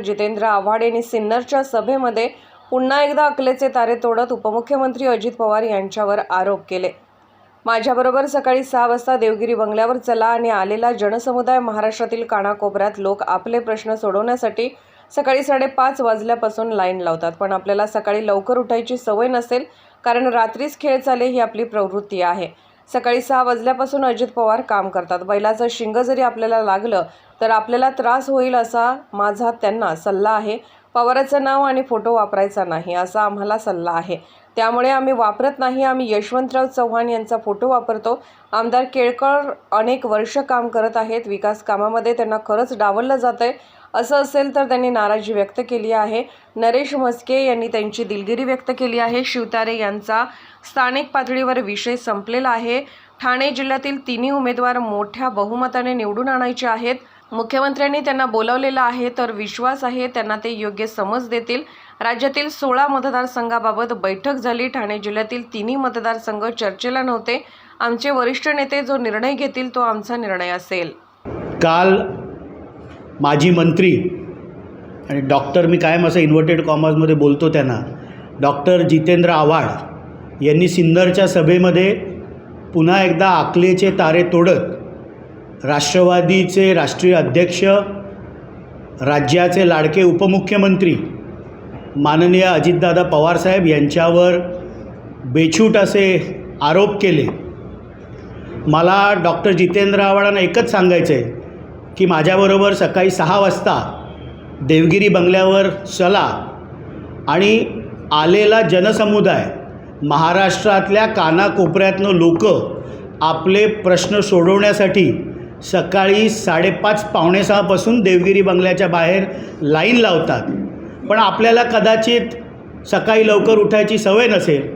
जितेंद्र आव्हाड यांनी सिन्नरच्या सभेमध्ये पुन्हा एकदा अकलेचे तारे तोडत उपमुख्यमंत्री अजित पवार यांच्यावर आरोप केले. माझ्याबरोबर सकाळी सहा वाजता देवगिरी बंगल्यावर चला आणि आलेला जनसमुदाय महाराष्ट्रातील कानाकोपऱ्यात लोक आपले प्रश्न सोडवण्यासाठी सकाळी साडेपाच वाजल्यापासून लाईन लावतात. पण आपल्याला सकाळी लवकर उठायची सवय नसेल कारण रात्रीच खेळ चाले ही आपली प्रवृत्ती आहे. सकाळी सहा वाजल्यापासून अजित पवार काम करतात. बैलाचं शिंग जरी आपल्याला लागलं तर आपल्याला त्रास होईल असा माझा त्यांना सल्ला आहे. पवाराचं नाव आणि फोटो वापरायचा नाही असा आम्हाला सल्ला आहे. त्यामुळे आम्ही वापरत नाही. आम्ही यशवंतराव चव्हाण यांचा फोटो वापरतो. आमदार केळकर अनेक वर्ष काम करत आहेत. विकास कामामध्ये त्यांना खरंच डावललं जात आहे असं असेल तर त्यांनी नाराजी व्यक्त केली आहे. नरेश म्हस्के यांनी त्यांची दिलगिरी व्यक्त केली आहे. शिवतारे यांचा स्थानिक पातळीवर विषय संपलेला आहे. ठाणे जिल्ह्यातील तिन्ही उमेदवार मोठ्या बहुमताने निवडून आणायचे आहेत. मुख्यमंत्र्यांनी त्यांना बोलावलेलं आहे तर विश्वास आहे त्यांना ते योग्य समज देतील. राज्यातील सोळा मतदारसंघाबाबत बैठक झाली. ठाणे जिल्ह्यातील तिन्ही मतदारसंघ चर्चेला नव्हते. आमचे वरिष्ठ नेते जो निर्णय घेतील तो आमचा निर्णय असेल. काल माजी मंत्री आणि डॉक्टर मी कायम असं इन्व्हर्टेड कॉमर्समध्ये बोलतो त्यांना डॉक्टर जितेंद्र आव्हाड यांनी सिन्नरच्या सभेमध्ये पुन्हा एकदा आकलेचे तारे तोडत राष्ट्रवादीचे राष्ट्रीय अध्यक्ष राज्याचे लाडके उपमुख्यमंत्री माननीय अजितदादा पवारसाहेब यांच्यावर बेछूट असे आरोप केले. मला डॉक्टर जितेंद्र आव्हाडांना एकच सांगायचं आहे की माझ्याबरोबर सकाळी सहा वाजता देवगिरी बंगल्यावर चला आणि आलेला जनसमुदाय महाराष्ट्रातल्या कानाकोपऱ्यातनं लोक आपले प्रश्न सोडवण्यासाठी सकाळी साडेपाच पावणेसहापासून देवगिरी बंगल्याच्या बाहेर लाईन लावतात. पण आपल्याला कदाचित सकाळी लवकर उठायची सवय नसेल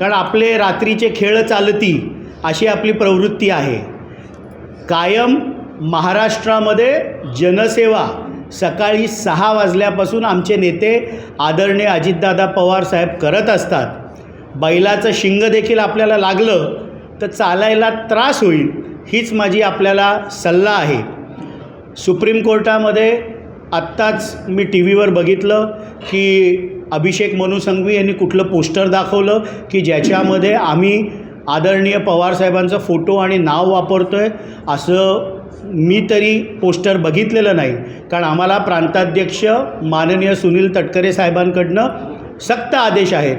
कारण आपले रात्रीचे खेळ चालती अशी आपली प्रवृत्ती आहे. कायम महाराष्ट्रामध्ये जनसेवा सकाळी सहा वाजल्यापासून आमचे नेते आदरणीय अजितदादा पवार साहेब करत असतात. बैलाचं शिंग देखील आपल्याला लागलं तर चालायला त्रास होईल हीच माझी आपल्याला सल्ला आहे. सुप्रीम कोर्टामध्ये आत्ताच मी टी व्हीवर बघितलं की अभिषेक मनु संघवी यांनी कुठलं पोस्टर दाखवलं की ज्याच्यामध्ये आम्ही आदरणीय पवारसाहेबांचा फोटो आणि नाव वापरतो आहे असं मी तरी पोस्टर बघितलेलं नाही. कारण आम्हाला प्रांताध्यक्ष माननीय सुनील तटकरे साहेबांकडनं सक्त आदेश आहेत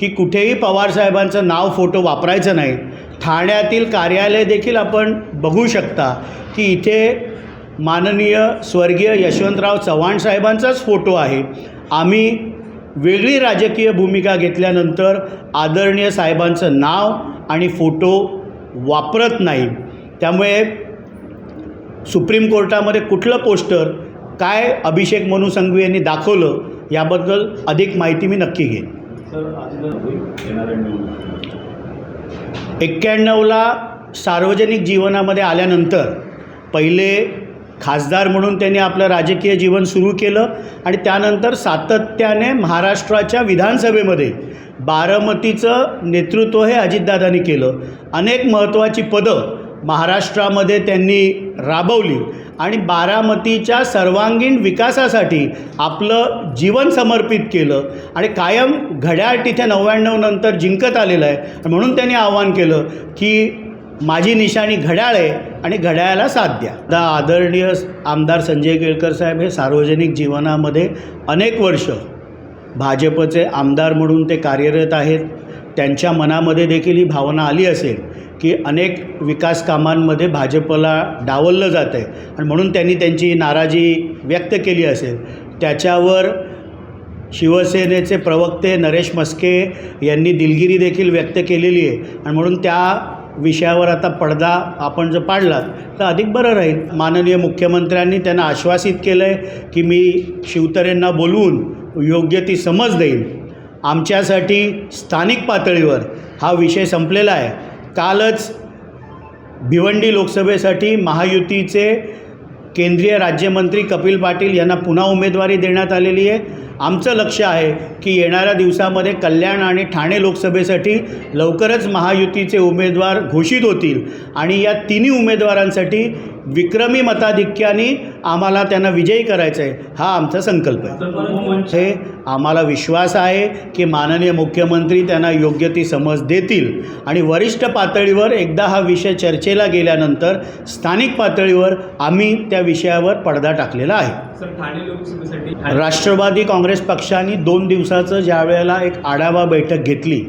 की कुठेही पवारसाहेबांचं नाव फोटो वापरायचं नाही. ठाण्यातील कार्यालय देखील आपण बघू शकता की इथे माननीय स्वर्गीय यशवंतराव चव्हाण साहेबांचाच फोटो आहे. आम्ही वेगळी राजकीय भूमिका घेतल्यानंतर आदरणीय साहेबांचं नाव आणि फोटो वापरत नाही. त्यामुळे सुप्रीम कोर्टामध्ये कुठलं पोस्टर काय अभिषेक मनु संघवी यांनी दाखवलं याबद्दल अधिक माहिती मी नक्की घेईन. एक्क्याण्णवला सार्वजनिक जीवनामध्ये आल्यानंतर पहिले खासदार म्हणून त्यांनी आपलं राजकीय जीवन सुरू केलं आणि त्यानंतर सातत्याने महाराष्ट्राच्या विधानसभेमध्ये बारामतीचं नेतृत्व हे अजितदादांनी केलं. अनेक महत्त्वाची पदं महाराष्ट्रामध्ये त्यांनी राबवली आणि बारामतीच्या सर्वांगीण विकासासाठी आपलं जीवन समर्पित केलं आणि कायम घड्याळ तिथे नव्याण्णव नंतर जिंकत आलेलं आहे. म्हणून त्यांनी आव्हान केलं की माझी निशाणी घड्याळ आहे आणि घड्याळाला साथ द्या. आता आदरणीय आमदार संजय केळकर साहेब हे सार्वजनिक जीवनामध्ये अनेक वर्ष भाजपचे आमदार म्हणून ते कार्यरत आहेत. त्यांच्या मनामध्ये देखील ही भावना आली असेल की अनेक विकास कामांमध्ये भाजपला डावललं जातं आहे आणि म्हणून त्यांनी त्यांची नाराजी व्यक्त केली असेल. त्याच्यावर शिवसेनेचे प्रवक्ते नरेश मस्के यांनी दिलगिरी देखील व्यक्त केलेली आहे आणि म्हणून त्या विषयावर आता पडदा आपण जर पाडलात तर अधिक बरं राहील. माननीय मुख्यमंत्र्यांनी त्यांना आश्वासित केलं आहे की मी शिवतरेंना बोलवून योग्य ती समज देईन. आमच्यासाठी स्थानिक पातळीवर हा विषय संपलेला आहे. कालच भिवंडी लोकसभेसाठी महायुतीचे केंद्रीय राज्यमंत्री कपिल पाटील यांना पुन्हा उमेदवारी देण्यात आलेली आहे. आमचं लक्ष आहे की येणाऱ्या दिवसामध्ये कल्याण आणि ठाणे लोकसभेसाठी लवकरच महायुतीचे उमेदवार घोषित होतील. आणि या तिन्ही उमेदवारांसाठी विक्रमी मताधिक्याने आम्हाला त्यांना विजयी करायचं आहे हा आमचा संकल्प आहे. हे आम्हाला विश्वास आहे की माननीय मुख्यमंत्री त्यांना योग्य ती समज देतील. आणि वरिष्ठ पातळीवर एकदा हा विषय चर्चेला गेल्यानंतर स्थानिक पातळीवर आम्ही त्या विषयावर पडदा टाकलेला आहे. राष्ट्रवादी काँग्रेस पक्षाने दोन दिवसाचं ज्या वेळेला एक आढावा बैठक घेतली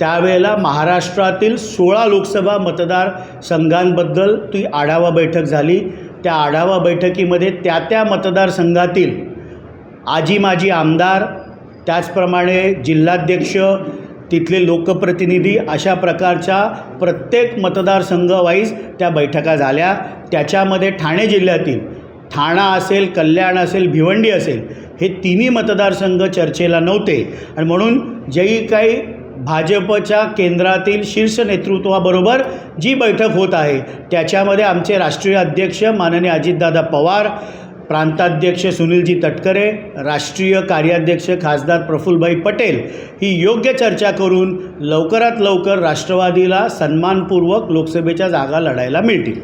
त्यावेळेला महाराष्ट्रातील सोळा लोकसभा मतदारसंघांबद्दल ती आढावा बैठक झाली. त्या आढावा बैठकीमध्ये त्या त्या मतदारसंघातील आजी माजी आमदार त्याचप्रमाणे जिल्हाध्यक्ष तिथले लोकप्रतिनिधी अशा प्रकारच्या प्रत्येक मतदारसंघवाईज त्या बैठका झाल्या. त्याच्यामध्ये ठाणे जिल्ह्यातील ठाणा असेल कल्याण असेल भिवंडी असेल हे तिन्ही मतदारसंघ चर्चेला नव्हते. आणि म्हणून जेही काही भाजपच्या केंद्रातील शीर्ष नेतृत्वाबरोबर जी बैठक होत आहे त्याच्यामध्ये आमचे राष्ट्रीय अध्यक्ष माननीय अजितदादा पवार प्रांताध्यक्ष सुनीलजी तटकरे राष्ट्रीय कार्याध्यक्ष खासदार प्रफुल्लभाई पटेल ही योग्य चर्चा करून लवकरात लवकर राष्ट्रवादीला सन्मानपूर्वक लोकसभेच्या जागा लढायला मिळतील.